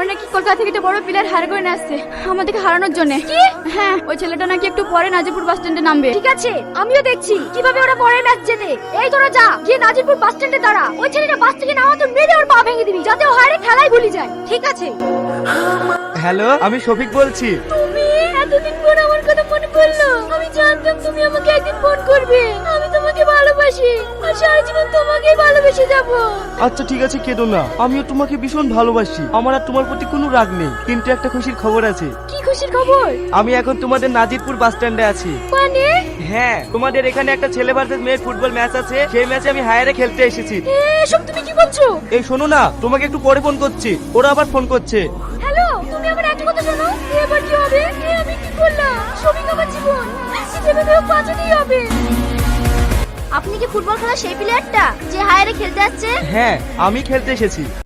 ওর নাকি কলকাতা থেকে একটা বড় প্লেয়ার হার করে আসছে আমাদেরকে হারানোর জন্য। কি? হ্যাঁ ওই ছেলেটা নাকি একটু পরে নাজিপুর বাস স্ট্যান্ডে নামবে। ঠিক আছে আমিও দেখছি। কীভাবে ওরা পরে ম্যাচ জেতে এই তোরা যা গিয়ে নাজিরপুর বাস স্ট্যান্ডে দাঁড়া। ওই ছেলেটা বাস থেকে নামা তো মেরে ওর পা ভেঙে দিবি যাতে ও হারে খেলাই ভুলি যায়। ঠিক আছে। হ্যালো আমি শফিক বলছি। তুমি? এতদিন পর আমার কথা মনে পড়ল। আমি জানতাম তুমি আমাকে একদিন ফোন করবে। আমি তোমাকে ভালোবাসি। আর সারা জীবন তোমাকেই ভালোবেসে যাব। আচ্ছা ঠিক আছে কেঁদো না। আমিও তোমাকে ভীষণ ভালোবাসি। আমার আর তোমার প্রতি কোনো রাগ নেই। কিন্তু একটা খুশির খবর আছে। কি খুশির খবর? আমি এখন তোমাদের নাজিরপুর বাস স্ট্যান্ডে আছি। মানে? হ্যাঁ তোমাদের এখানে একটা ছেলে ভার্সেস মেয়ের ফুটবল ম্যাচ আছে। সেই ম্যাচে আমি হায়ারে খেলতে এসেছি। এসব তুমি কি বলছো? এই শোনো না তোমাকে একটু পরে ফোন করছি। ওরা আবার ফোন করছে। হ্যালো তুমি আমার একটা কথা শোনো? এবার কি হবে? আমি কি করলাম? সবই আমার জীবন। হবে। কি ফুটবল খেলা সেই প্লেয়ারটা যে হায়ারে খেলতে যাচ্ছে হ্যাঁ আমি খেলতে এসেছি।